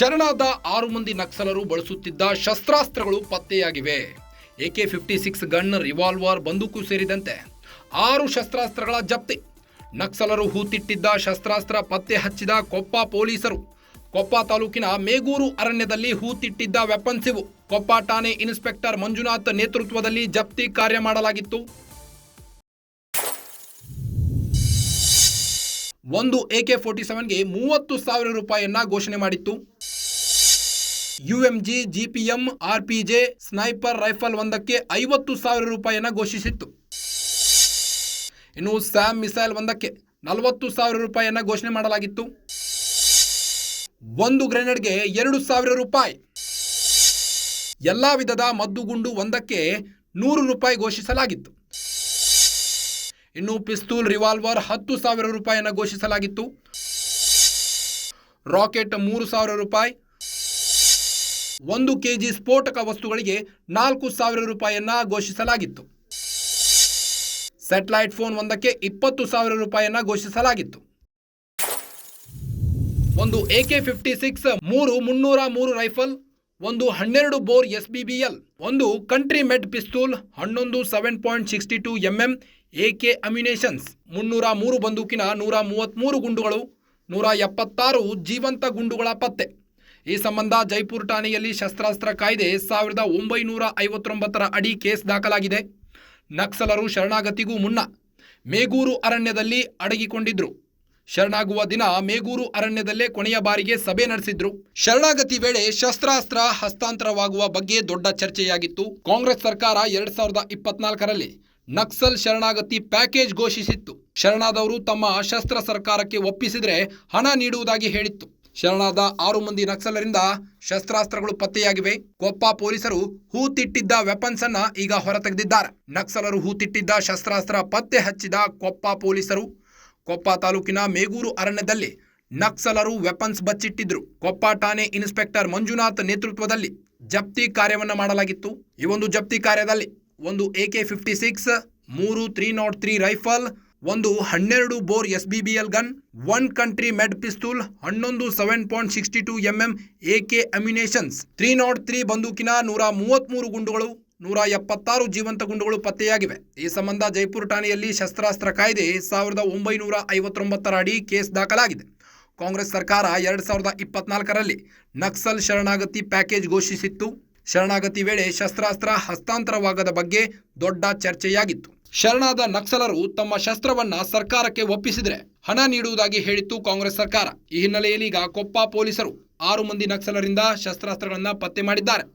ಶರಣಾದ ಆರು ಮಂದಿ ನಕ್ಸಲರು ಬಳಸುತ್ತಿದ್ದ ಶಸ್ತ್ರಾಸ್ತ್ರಗಳು ಪತ್ತೆಯಾಗಿವೆ. AK fifty six gun, revolver, ಬಂದೂಕು ಸೇರಿದಂತೆ ಆರು ಶಸ್ತ್ರಾಸ್ತ್ರಗಳ ಜಪ್ತಿ. ನಕ್ಸಲರು ಹೂತಿಟ್ಟಿದ್ದ ಶಸ್ತ್ರಾಸ್ತ್ರ ಪತ್ತೆ ಹಚ್ಚಿದ ಕೊಪ್ಪ ಪೊಲೀಸರು. ಕೊಪ್ಪ ತಾಲೂಕಿನ ಮೇಗೂರು ಅರಣ್ಯದಲ್ಲಿ ಹೂತಿಟ್ಟಿದ್ದ ವೆಪನ್ಸ್ ಇವು. ಕೊಪ್ಪ ಠಾಣೆ ಇನ್ಸ್ಪೆಕ್ಟರ್ ಮಂಜುನಾಥ್ ನೇತೃತ್ವದಲ್ಲಿ ಜಪ್ತಿ ಕಾರ್ಯ ಮಾಡಲಾಗಿತ್ತು. ಒಂದು ಎಕೆ ಫೋರ್ಟಿ ಸೆವೆನ್ಗೆ ಮೂವತ್ತು ಸಾವಿರ ರೂಪಾಯಿಯನ್ನ ಘೋಷಣೆ ಮಾಡಿತ್ತು. ಯುಎಂಜಿ ಜಿಪಿಎಂ ಆರ್ಪಿಜೆ ಸ್ನೈಪರ್ ರೈಫಲ್ ಒಂದಕ್ಕೆ ಐವತ್ತು ಸಾವಿರ ರೂಪಾಯಿಯನ್ನು ಘೋಷಿಸಿತ್ತು. ಇನ್ನು ಸ್ಯಾಮ್ ಮಿಸೈಲ್ ಒಂದಕ್ಕೆ ನಲವತ್ತು ಸಾವಿರ ರೂಪಾಯಿಯನ್ನು ಘೋಷಣೆ ಮಾಡಲಾಗಿತ್ತು. ಒಂದು ಗ್ರೆನೇಡ್ಗೆ ಎರಡು ಸಾವಿರ ರೂಪಾಯಿ. ಎಲ್ಲ ವಿಧದ ಮದ್ದುಗುಂಡು ಒಂದಕ್ಕೆ ನೂರು ರೂಪಾಯಿ ಘೋಷಿಸಲಾಗಿತ್ತು. ಇನ್ನು ಪಿಸ್ತೂಲ್ ರಿವಾಲ್ವರ್ ಹತ್ತು ಸಾವಿರ ರೂಪಾಯಿಯನ್ನು ಘೋಷಿಸಲಾಗಿತ್ತು. ರಾಕೆಟ್ ಮೂರು ಸಾವಿರ ರೂಪಾಯಿ. ಒಂದು ಕೆಜಿ ಸ್ಫೋಟಕ ವಸ್ತುಗಳಿಗೆ ನಾಲ್ಕು ಸಾವಿರ ರೂಪಾಯಿಯನ್ನ ಘೋಷಿಸಲಾಗಿತ್ತು. ಸ್ಯಾಟಲೈಟ್ ಫೋನ್ ಒಂದಕ್ಕೆ ಇಪ್ಪತ್ತು ಸಾವಿರ ರೂಪಾಯಿಯನ್ನ ಘೋಷಿಸಲಾಗಿತ್ತು. ಒಂದು ಎಕೆ ಫಿಫ್ಟಿ ಸಿಕ್ಸ್ ಮೂರು ಮುನ್ನೂರ ಮೂರು ರೈಫಲ್, ಒಂದು ಹನ್ನೆರಡು bore S B B L ಒಂದು ಕಂಟ್ರಿ ಮೆಡ್ ಪಿಸ್ತೂಲ್ ಹನ್ನೊಂದು seven point sixty two M M K ammunitions ಮುನ್ನೂರ ಮೂರು ಬಂದೂಕಿನ ನೂರ ಮೂವತ್ತ್ಮೂರು ಗುಂಡುಗಳು, ನೂರ ಎಪ್ಪತ್ತಾರು ಜೀವಂತ ಗುಂಡುಗಳ ಪತ್ತೆ. ಈ ಸಂಬಂಧ ಜೈಪುರ್ ಠಾಣೆಯಲ್ಲಿ ಶಸ್ತ್ರಾಸ್ತ್ರ ಕಾಯ್ದೆ ಸಾವಿರದ ಒಂಬೈನೂರ ಐವತ್ತೊಂಬತ್ತರ ಅಡಿ ಕೇಸ್ ದಾಖಲಾಗಿದೆ. ನಕ್ಸಲರು ಶರಣಾಗತಿಗೂ ಮುನ್ನ ಮೇಗೂರು ಅರಣ್ಯದಲ್ಲಿ ಅಡಗಿಕೊಂಡಿದ್ರು. ಶರಣಾಗುವ ದಿನ ಮೇಗೂರು ಅರಣ್ಯದಲ್ಲೇ ಕೊನೆಯ ಬಾರಿಗೆ ಸಭೆ ನಡೆಸಿದ್ರು. ಶರಣಾಗತಿ ವೇಳೆ ಶಸ್ತ್ರಾಸ್ತ್ರ ಹಸ್ತಾಂತರವಾಗುವ ಬಗ್ಗೆ ದೊಡ್ಡ ಚರ್ಚೆಯಾಗಿತ್ತು. ಕಾಂಗ್ರೆಸ್ ಸರ್ಕಾರ ಎರಡ್ ಸಾವಿರದ ಇಪ್ಪತ್ನಾಲ್ಕರಲ್ಲಿ ನಕ್ಸಲ್ ಶರಣಾಗತಿ ಪ್ಯಾಕೇಜ್ ಘೋಷಿಸಿತ್ತು. ಶರಣಾದವರು ತಮ್ಮ ಶಸ್ತ್ರ ಸರ್ಕಾರಕ್ಕೆ ಒಪ್ಪಿಸಿದ್ರೆ ಹಣ ನೀಡುವುದಾಗಿ ಹೇಳಿತ್ತು. ಶರಣಾದ ಆರು ಮಂದಿ ನಕ್ಸಲರಿಂದ ಶಸ್ತ್ರಾಸ್ತ್ರಗಳು ಪತ್ತೆಯಾಗಿವೆ. ಕೊಪ್ಪ ಪೊಲೀಸರು ಹೂತಿಟ್ಟಿದ್ದ ವೆಪನ್ಸ್ ಅನ್ನ ಈಗ ಹೊರತೆಗೆದಿದ್ದಾರೆ. ನಕ್ಸಲರು ಹೂತಿಟ್ಟಿದ್ದ ಶಸ್ತ್ರಾಸ್ತ್ರ ಪತ್ತೆ ಹಚ್ಚಿದ ಕೊಪ್ಪ ಪೊಲೀಸರು. ಕೊಪ್ಪ ತಾಲೂಕಿನ ಮೇಗೂರು ಅರಣ್ಯದಲ್ಲಿ ನಕ್ಸಲರು ವೆಪನ್ಸ್ ಬಚ್ಚಿಟ್ಟಿದ್ರು. ಕೊಪ್ಪ ಠಾಣೆ ಇನ್ಸ್ಪೆಕ್ಟರ್ ಮಂಜುನಾಥ್ ನೇತೃತ್ವದಲ್ಲಿ ಜಪ್ತಿ ಕಾರ್ಯವನ್ನು ಮಾಡಲಾಗಿತ್ತು. ಈ ಒಂದು ಜಪ್ತಿ ಕಾರ್ಯದಲ್ಲಿ ಒಂದು ಎ ಕೆ ಫಿಫ್ಟಿ ಸಿಕ್ಸ್ ಮೂರು ತ್ರೀ ನಾಟ್ ತ್ರೀ ರೈಫಲ್ ಒಂದು ಹನ್ನೆರಡು bore S B B L gun one country made pistol ಹನ್ನೊಂದು seven point sixty two M M K ammunitions three nought three ಬಂದೂಕಿನ ನೂರ ಮೂವತ್ತ್ಮೂರು ಗುಂಡುಗಳು, ನೂರ ಎಪ್ಪತ್ತಾರು ಜೀವಂತ ಗುಂಡುಗಳು ಪತ್ತೆಯಾಗಿವೆ. ಈ ಸಂಬಂಧ ಜೈಪುರ್ ಠಾಣೆಯಲ್ಲಿ ಶಸ್ತ್ರಾಸ್ತ್ರ ಕಾಯ್ದೆ ಸಾವಿರದ ಒಂಬೈನೂರ ಐವತ್ತೊಂಬತ್ತರ ಅಡಿ ಕೇಸ್ ದಾಖಲಾಗಿದೆ. ಕಾಂಗ್ರೆಸ್ ಸರ್ಕಾರ ಎರಡು ಸಾವಿರದ ಇಪ್ಪತ್ನಾಲ್ಕರಲ್ಲಿ ನಕ್ಸಲ್ ಶರಣಾಗತಿ ಪ್ಯಾಕೇಜ್ ಘೋಷಿಸಿತ್ತು. ಶರಣಾಗತಿ ವೇಳೆ ಶಸ್ತ್ರಾಸ್ತ್ರ ಹಸ್ತಾಂತರವಾಗದ ಬಗ್ಗೆ ದೊಡ್ಡ ಚರ್ಚೆಯಾಗಿತ್ತು. ಶರಣಾದ ನಕ್ಸಲರು ತಮ್ಮ ಶಸ್ತ್ರವನ್ನ ಸರ್ಕಾರಕ್ಕೆ ಒಪ್ಪಿಸಿದ್ರೆ ಹಣ ನೀಡುವುದಾಗಿ ಹೇಳಿತ್ತು ಕಾಂಗ್ರೆಸ್ ಸರ್ಕಾರ. ಈ ಹಿನ್ನೆಲೆಯಲ್ಲಿ ಈಗ ಕೊಪ್ಪ ಪೊಲೀಸರು ಆರು ಮಂದಿ ನಕ್ಸಲರಿಂದ ಶಸ್ತ್ರಾಸ್ತ್ರಗಳನ್ನ ಪತ್ತೆ ಮಾಡಿದ್ದಾರೆ.